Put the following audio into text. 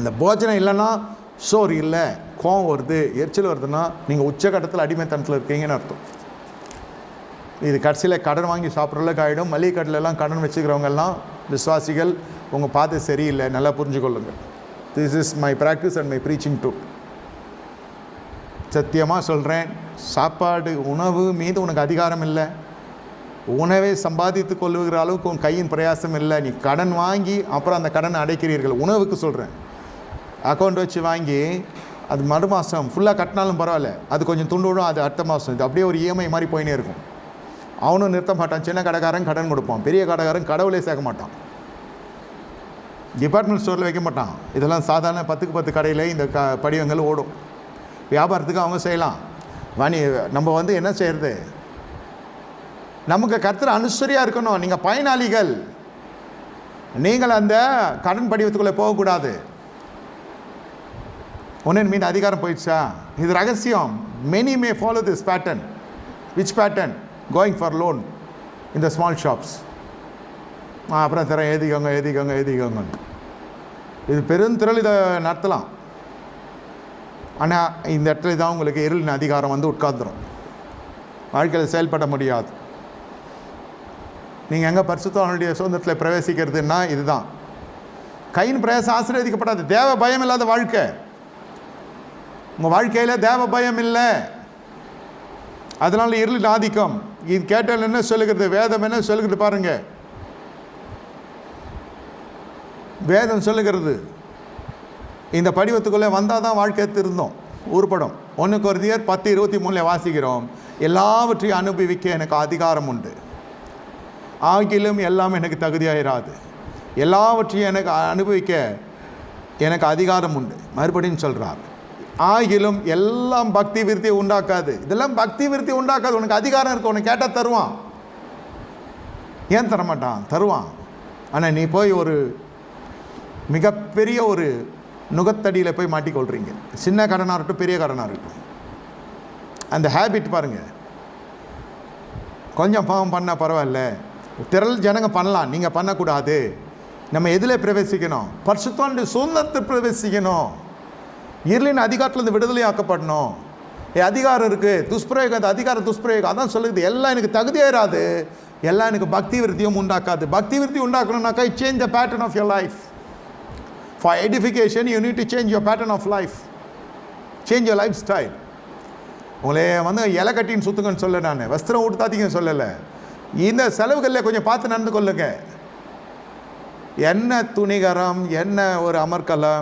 அந்த போஜனம் இல்லைன்னா சோறு இல்லை கோவம் வருது எரிச்சல் வருதுன்னா நீங்கள் உச்சகட்டத்தில் அடிமைத்தனத்தில் இருக்கீங்கன்னு அர்த்தம். இது கடைசியில் கடன் வாங்கி சாப்பிட்றதுக்கு ஆகிடும் மளிகை கடையில கடன் வச்சுக்கிறவங்கெல்லாம் விஸ்வாசிகள் விசுவாசிகள் உங்கள் பார்த்து சரியில்லை நல்லா புரிஞ்சுக்கொள்ளுங்கள் this is my practice and my preaching too சத்தியமாக சொல்கிறேன் சாப்பாடு உணவு மீது உனக்கு அதிகாரம் இல்லை. உணவை சம்பாதித்து கொள்ளுகிற அளவுக்கு உன் கையின் பிரயாசம் இல்லை. நீ கடன் வாங்கி அப்புறம் அந்த கடனை அடைக்கிறீர்கள். உணவுக்கு சொல்கிறேன் அக்கௌண்ட் வச்சு வாங்கி அது மறு மாதம் ஃபுல்லாக கட்டினாலும் பரவாயில்ல. அது கொஞ்சம் துண்டு விடும் அது அடுத்த மாதம் இது அப்படியே ஒரு இஎம்ஐ மாதிரி போயினே இருக்கும். அவனும் நிறுத்த மாட்டான். சின்ன கடைக்காரன் கடன் கொடுப்பான். பெரிய கடைக்காரன் கடவுளே சேர்க்க மாட்டான். டிபார்ட்மெண்ட் ஸ்டோரில் வைக்க மாட்டான். இதெல்லாம் சாதாரண பத்துக்கு பத்து கடையில் இந்த க படிவங்கள் ஓடும். வியாபாரத்துக்கு அவங்க செய்யலாம். வணி நம்ம வந்து என்ன செய்கிறது நமக்கு கர்த்தர் அனுசரியாக இருக்கணும். நீங்கள் பயனாளிகள். நீங்கள் அந்த கடன் படிவத்துக்குள்ளே போகக்கூடாது. ஒன்றின் மீன் அதிகாரம் போயிடுச்சா? இது ரகசியம். Many may follow this pattern which pattern going for loan இந்த ஸ்மால் ஷாப்ஸ் அப்புறம் தரேன் எழுதிக்கோங்க எழுதிக்கோங்க எழுதிக்கோங்க இது பெருந்திரள் இதை நடத்தலாம். ஆனால் இந்த இடத்துல தான் உங்களுக்கு இருளின் அதிகாரம் வந்து உட்கார்ந்துடும் வாழ்க்கையில் செயல்பட முடியாது. நீங்கள் எங்கே பரிசுத்தவனுடைய சுதந்திரத்தில் பிரவேசிக்கிறதுன்னா இதுதான். கையின் பிரயாசம் ஆசீர்வதிக்கப்படாது. தேவ பயம் இல்லாத வாழ்க்கை. உங்கள் வாழ்க்கையில் தேவ பயம் இல்லை. அதனால் இருளின் ஆதிக்கம். இது கேட்டால் என்ன சொல்லுகிறது? வேதம் என்ன சொல்லுகிறது பாருங்க. வேதம் சொல்லுகிறது. இந்த படிவத்துக்குள்ளே வந்தால் தான் வாழ்க்கை திருந்தோம். உருப்படும் ஒன்று குருதியர் பத்து இருபத்தி மூணில் வாசிக்கிறோம். எல்லாவற்றையும் அனுபவிக்க எனக்கு அதிகாரம் உண்டு. ஆகிலும் எல்லாம் எனக்கு தகுதியாயிராது. எல்லாவற்றையும் எனக்கு அனுபவிக்க எனக்கு அதிகாரம் உண்டு. மறுபடியும் சொல்கிறார் ஆகிலும் எல்லாம் பக்தி விருத்தி உண்டாக்காது. இதெல்லாம் பக்தி விருத்தி உண்டாக்காது. உனக்கு அதிகாரம் இருக்கு உனக்கு கேட்டால் தருவான். ஏன் தரமாட்டான்? தருவான். ஆனால் நீ போய் ஒரு மிகப்பெரிய ஒரு நுகத்தடியில் போய் மாட்டிக்கொள்கிறீங்க சின்ன கடனாக இருக்கட்டும் பெரிய கடனாக இருக்கட்டும். அந்த ஹேபிட் பாருங்கள் கொஞ்சம் பாவம் பண்ணால் பரவாயில்ல. திரள் ஜனங்க பண்ணலாம். நீங்கள் பண்ணக்கூடாது. நம்ம எதில் பிரவேசிக்கணும். பரிசுத்தாண்டு சுதந்திரத்தை பிரவேசிக்கணும். இருளின் அதிகாரத்துலேருந்து விடுதலை ஆக்கப்படணும். ஏ அதிகாரம் இருக்குது துஷ்பிரயோகம் அது அதிகார துஷ்பிரயோகம். அதான் சொல்லுது எல்லாம் எனக்கு தகுதியாயிராது எல்லாம் எனக்கு பக்தி விருத்தியும் உண்டாக்காது. பக்தி விருத்தி உண்டாக்கணும்னாக்கா change the pattern of your life for edification you need to change your pattern of life change your life style உங்களே வந்து இலை கட்டின்னு சுத்துங்கன்னு சொல்ல நான். வஸ்திரம் ஊட்டாதீங்கன்னு சொல்லலை. இந்த செலவுகளில் கொஞ்சம் பார்த்து நடந்து கொள்ளுங்க. என்ன துணிகரம் என்ன ஒரு அமர்கலம்